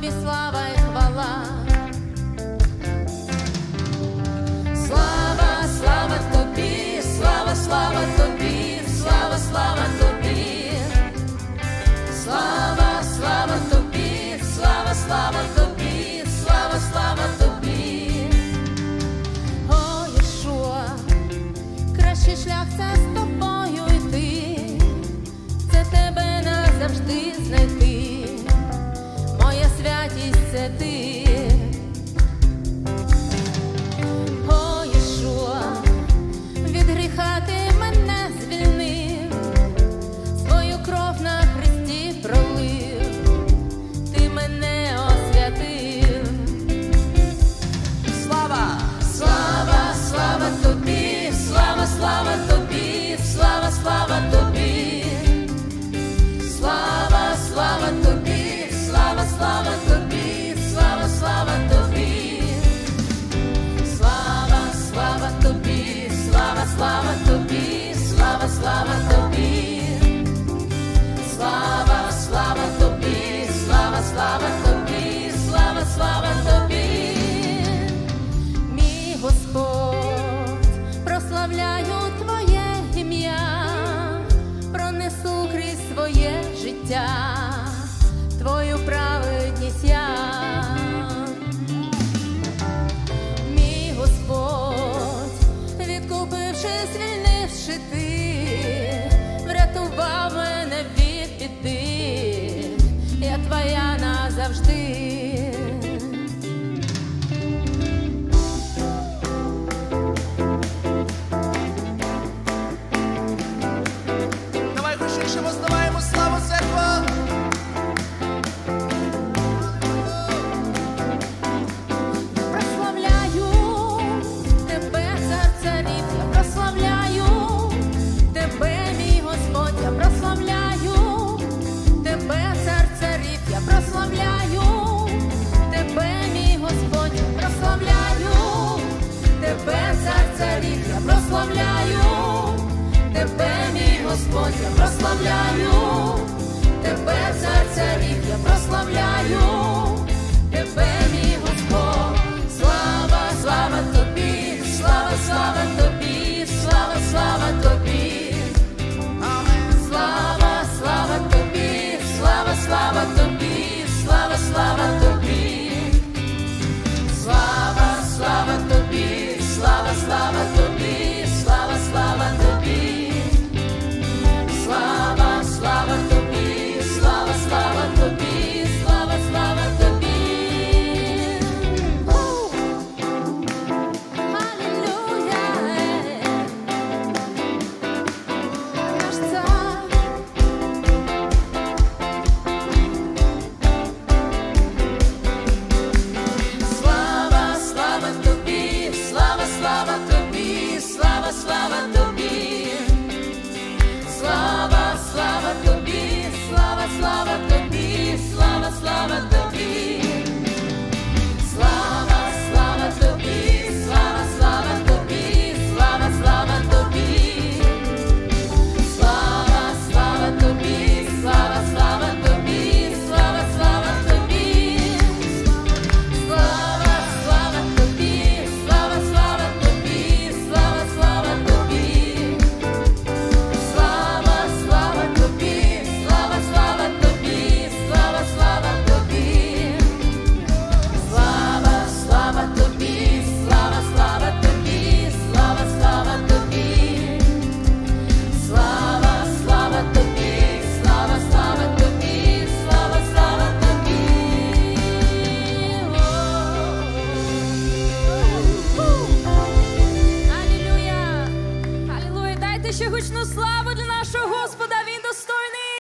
тобі слава і хвала. Слава, слава тобі, слава, слава тобі, слава, слава. життя, твою праведність я, мій Господь, відкупивши, звільнивши ти, врятував мене від піти, я твоя назавжди. Господь, я прославляю, тебе за царів я прославляю, тебе, мій Господь, слава, слава тобі, слава, слава тобі, слава, слава тобі, слава, слава тобі, слава, слава тобі, слава, слава тобі, слава, слава тобі, слава, слава тобі. величну славу для нас.